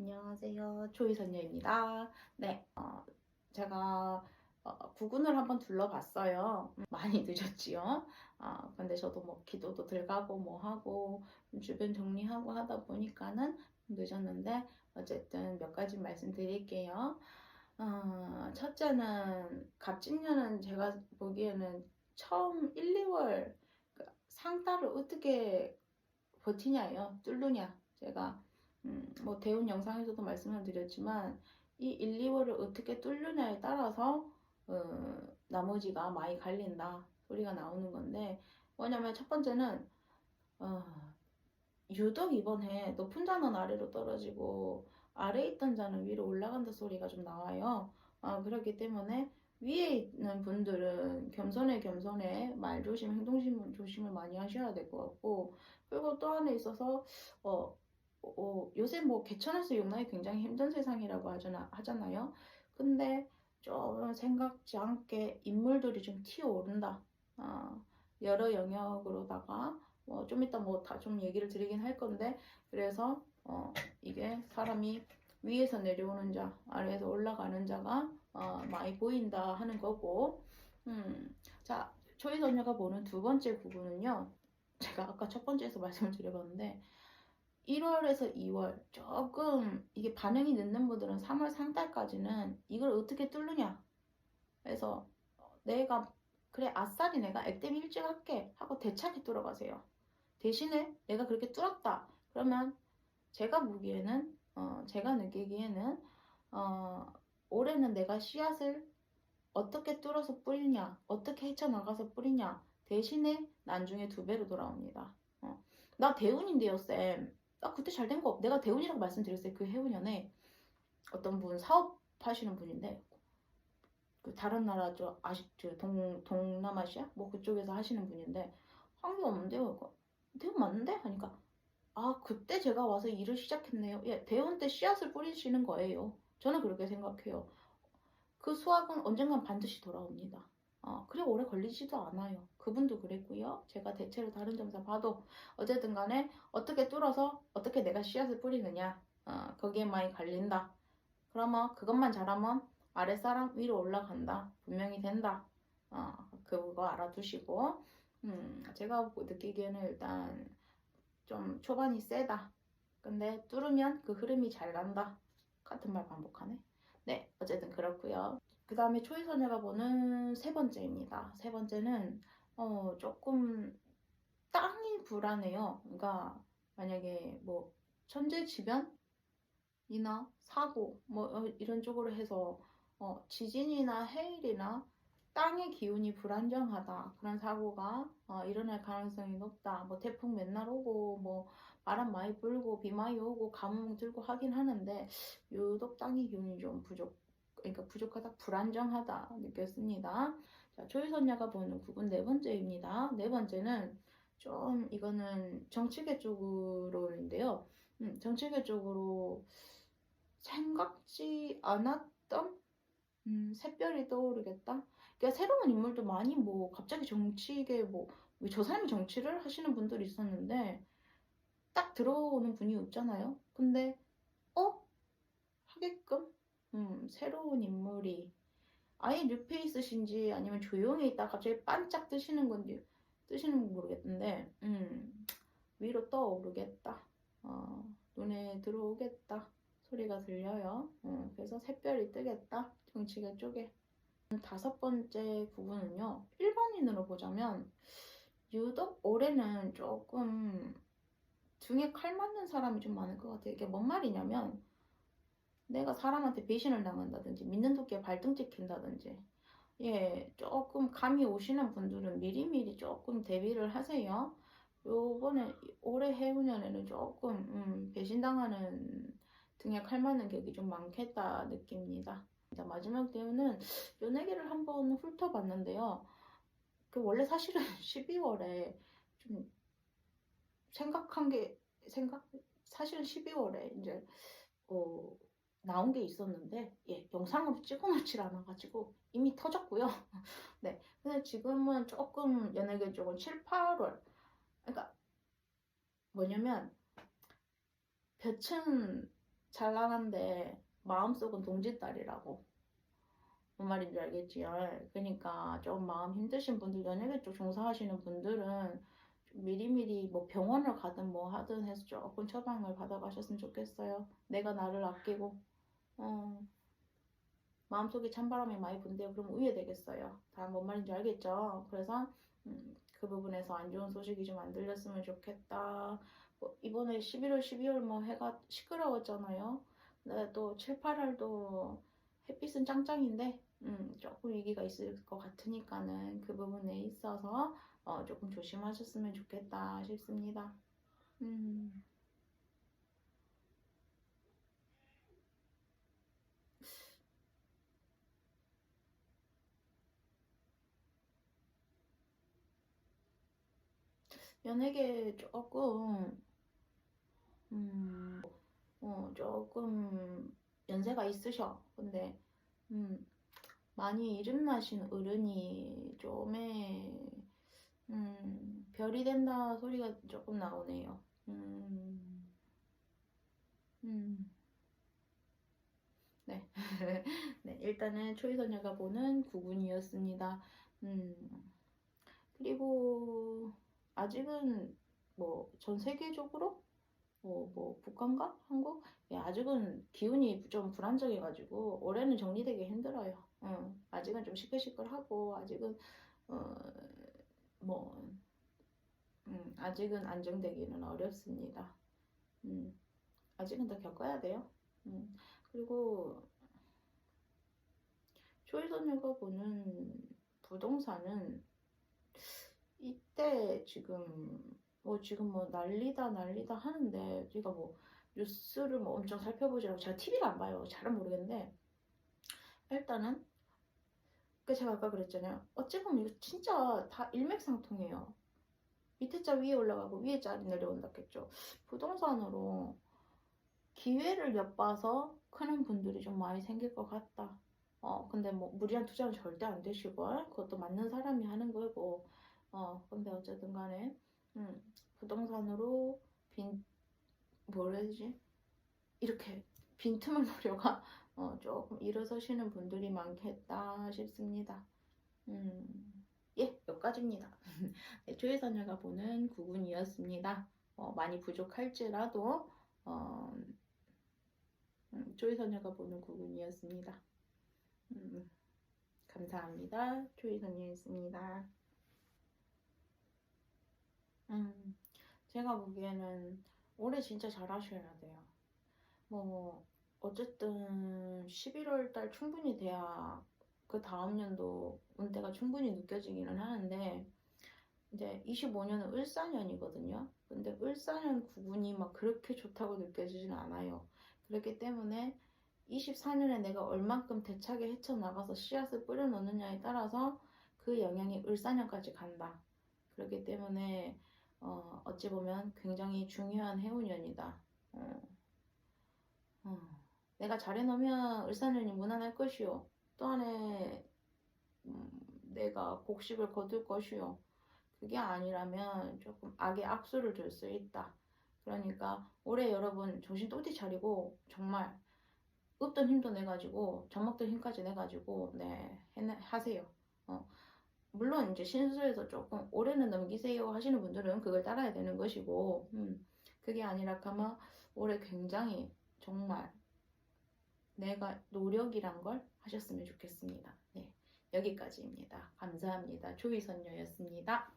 안녕하세요. 조이선녀입니다. 네, 어, 제가 어, 구군을 한번 둘러봤어요. 음, 많이 늦었지요. 아, 근데 저도 뭐 기도도 들어가고 뭐 하고 주변 정리하고 하다 보니까는 늦었는데 어쨌든 몇 가지 말씀드릴게요. 어, 첫째는 갑진년은 제가 보기에는 처음 1, 2월 그 상달을 어떻게 버티냐요. 뚫느냐. 제가 음, 뭐 대운 영상에서도 말씀을 드렸지만 이 1, 2월을 어떻게 뚫느냐에 따라서 어, 나머지가 많이 갈린다 소리가 나오는 건데 뭐냐면 첫 번째는 어, 유독 이번에 높은 자는 아래로 떨어지고 아래에 있던 자는 위로 올라간다 소리가 좀 나와요. 아, 그렇기 때문에 위에 있는 분들은 겸손해 겸손해 말 조심 행동 조심- 조심을 많이 하셔야 될 것 같고 그리고 또 하나 있어서 어, 어, 요새 뭐 개천에서 용나기 굉장히 힘든 세상이라고 하잖아, 하잖아요. 근데 좀 생각지 않게 인물들이 좀 튀어오른다. 어, 여러 영역으로다가 뭐 좀 이따 뭐 다 좀 얘기를 드리긴 할 건데 그래서 어, 이게 사람이 위에서 내려오는 자, 아래에서 올라가는 자가 어, 많이 보인다 하는 거고 음, 자, 초이선녀가 보는 두 번째 부분은요. 제가 아까 첫 번째에서 말씀을 드려봤는데 1월에서 2월. 조금 이게 반응이 늦는 분들은 3월 상달까지는 이걸 어떻게 뚫느냐. 그래서 내가 그래 아싸리 내가 액땜 일찍 할게 하고 대차게 뚫어가세요. 대신에 내가 그렇게 뚫었다. 그러면 제가 보기에는 어, 제가 느끼기에는 어, 올해는 내가 씨앗을 어떻게 뚫어서 뿌리냐 어떻게 헤쳐나가서 뿌리냐. 대신에 나중에 두 배로 돌아옵니다. 어. 나 대운인데요 쌤 아, 그때 잘 된 거, 내가 대운이라고 말씀드렸어요. 그 해운년에 어떤 분 사업하시는 분인데, 그 다른 나라 저 아시, 저 동, 동남아시아? 뭐 그쪽에서 하시는 분인데, 한게 없는데요. 대운 맞는데? 하니까, 아, 그때 제가 와서 일을 시작했네요. 예, 대운 때 씨앗을 뿌리시는 거예요. 저는 그렇게 생각해요. 그 수확은 언젠간 반드시 돌아옵니다. 어, 그래 오래 걸리지도 않아요. 그분도 그랬고요. 제가 대체로 다른 점에서 봐도 어쨌든 간에 어떻게 뚫어서 어떻게 내가 씨앗을 뿌리느냐 어, 거기에 많이 갈린다. 그러면 그것만 잘하면 아랫사람 위로 올라간다. 분명히 된다. 어, 그거 알아두시고 음, 제가 느끼기에는 일단 좀 초반이 세다. 근데 뚫으면 그 흐름이 잘 간다. 같은 말 반복하네. 네, 어쨌든 그렇고요. 그 다음에 초이소녀가 보는 세 번째입니다. 세 번째는 어, 조금 땅이 불안해요. 그러니까 만약에 뭐 천재지변이나 사고 뭐 어, 이런 쪽으로 해서 어, 지진이나 해일이나 땅의 기운이 불안정하다 그런 사고가 어, 일어날 가능성이 높다. 뭐 태풍 맨날 오고 뭐 바람 많이 불고 비 많이 오고 가뭄 들고 하긴 하는데 유독 땅의 기운이 좀 부족. 그러니까 부족하다, 불안정하다 느꼈습니다. 자, 초이선녀가 보는 구분 네 번째입니다. 네 번째는 좀 이거는 정치계 쪽으로인데요. 음, 정치계 쪽으로 생각지 않았던 음, 샛별이 떠오르겠다. 그러니까 새로운 인물도 많이 뭐 갑자기 정치계 뭐저 사람이 정치를 하시는 분들이 있었는데 딱 들어오는 분이 없잖아요. 근데 어 하게끔 음, 새로운 인물이 아예 뉴페이스신지 아니면 조용히 있다 갑자기 반짝 뜨시는 건지 뜨시는 건 모르겠는데 음, 위로 떠오르겠다. 어, 눈에 들어오겠다. 소리가 들려요. 음, 그래서 샛별이 뜨겠다. 정치계 쪽에. 다섯 번째 부분은요 일반인으로 보자면 유독 올해는 조금 등에 칼 맞는 사람이 좀 많을 것 같아요. 이게 뭔 말이냐면 내가 사람한테 배신을 당한다든지 믿는 도끼에 발등 찍힌다든지. 예 조금 감이 오시는 분들은 미리미리 조금 대비를 하세요. 요번에 올해 해운년에는 조금 음, 배신당하는 칼 맞는 격이 좀 많겠다 느낍니다. 자, 마지막 대우는 연예계를 한번 훑어봤는데요. 그 원래 사실은 12월에 좀 생각한 게 생각 사실은 12월에 이제 어 나온 게 있었는데 예, 영상을 찍어놓질 않아가지고 이미 터졌고요. 네, 근데 지금은 조금 연예계 쪽은 7, 8월 그러니까 뭐냐면 볕은 찬란한데 마음속은 동짓딸이라고. 뭔 말인지 알겠지요? 그러니까 좀 마음 힘드신 분들, 연예계 쪽 종사하시는 분들은 좀 미리미리 뭐 병원을 가든 뭐 하든 해서 조금 처방을 받아가셨으면 좋겠어요. 내가 나를 아끼고, 어, 마음속에 찬바람이 많이 분대요. 그럼 우회 되겠어요. 다뭔 말인지 알겠죠? 그래서 음, 그 부분에서 안 좋은 소식이 좀 안 들렸으면 좋겠다. 뭐 이번에 11월, 12월 뭐 해가 시끄러웠잖아요. 근데 또 7, 8월도 햇빛은 짱짱인데 음, 조금 위기가 있을 것 같으니까는 그 부분에 있어서 어, 조금 조심하셨으면 좋겠다 싶습니다. 음. 연예계 조금 음, 어, 조금 연세가 있으셔. 근데 음, 많이 이름나신 어른이 좀에 음, 별이 된다 소리가 조금 나오네요. 음, 음. 네. 네, 일단은 초이소녀가 보는 구군이었습니다. 음, 그리고 아직은 뭐 전 세계적으로 뭐, 뭐 북한과 한국 예, 아직은 기운이 좀 불안정해가지고 올해는 정리되기 힘들어요. 응, 아직은 좀 시끌시끌하고 아직은 어, 뭐 음, 아직은 안정되기는 어렵습니다. 음, 아직은 더 겪어야 돼요. 음, 그리고 초이소녀가 보는 부동산은 이때 지금 뭐 지금 뭐 난리다 난리다 하는데 제가 뭐 뉴스를 뭐 엄청 살펴보지 않고 제가 TV를 안 봐요. 잘은 모르겠는데 일단은 그 제가 아까 그랬잖아요. 어찌 보면 이거 진짜 다 일맥상통해요. 밑에 자 위에 올라가고 위에 자 내려온다겠죠. 부동산으로 기회를 엿봐서 크는 분들이 좀 많이 생길 것 같다. 어, 근데 뭐 무리한 투자는 절대 안 되시고 그것도 맞는 사람이 하는 거고 어, 근데 어쨌든 간에 음, 부동산으로 빈 뭐라 해야 되지? 이렇게 빈틈을 노려가 어, 조금 일어서시는 분들이 많겠다 싶습니다. 음, 예, 여기까지입니다. 네, 조혜선녀가 보는 구군이었습니다. 어, 많이 부족할지라도 어, 음, 조혜선녀가 보는 구군이었습니다. 음, 감사합니다. 조혜선녀였습니다. 음, 제가 보기에는 올해 진짜 잘하셔야 돼요. 뭐, 어쨌든 11월 달 충분히 돼야 그 다음 년도 운대가 충분히 느껴지기는 하는데, 이제 25년은 을사년이거든요. 근데 을사년 구분이 막 그렇게 좋다고 느껴지진 않아요. 그렇기 때문에 24년에 내가 얼만큼 대차게 헤쳐나가서 씨앗을 뿌려놓느냐에 따라서 그 영향이 을사년까지 간다. 그렇기 때문에 어, 어찌 보면 굉장히 중요한 해운년이다. 어, 어. 내가 잘해놓으면 을사년이 무난할 것이요. 또 안에 음, 내가 곡식을 거둘 것이요. 그게 아니라면 조금 악의 악수를 줄 수 있다. 그러니까 올해 여러분 정신 똑띠 차리고 정말 없던 힘도 내가지고 젖먹던 힘까지 내가지고 네 해, 하세요. 어. 물론 이제 신수에서 조금 올해는 넘기세요 하시는 분들은 그걸 따라야 되는 것이고 음, 그게 아니라 가마 올해 굉장히 정말 내가 노력이란 걸 하셨으면 좋겠습니다. 네, 여기까지입니다. 감사합니다. 조이선녀였습니다.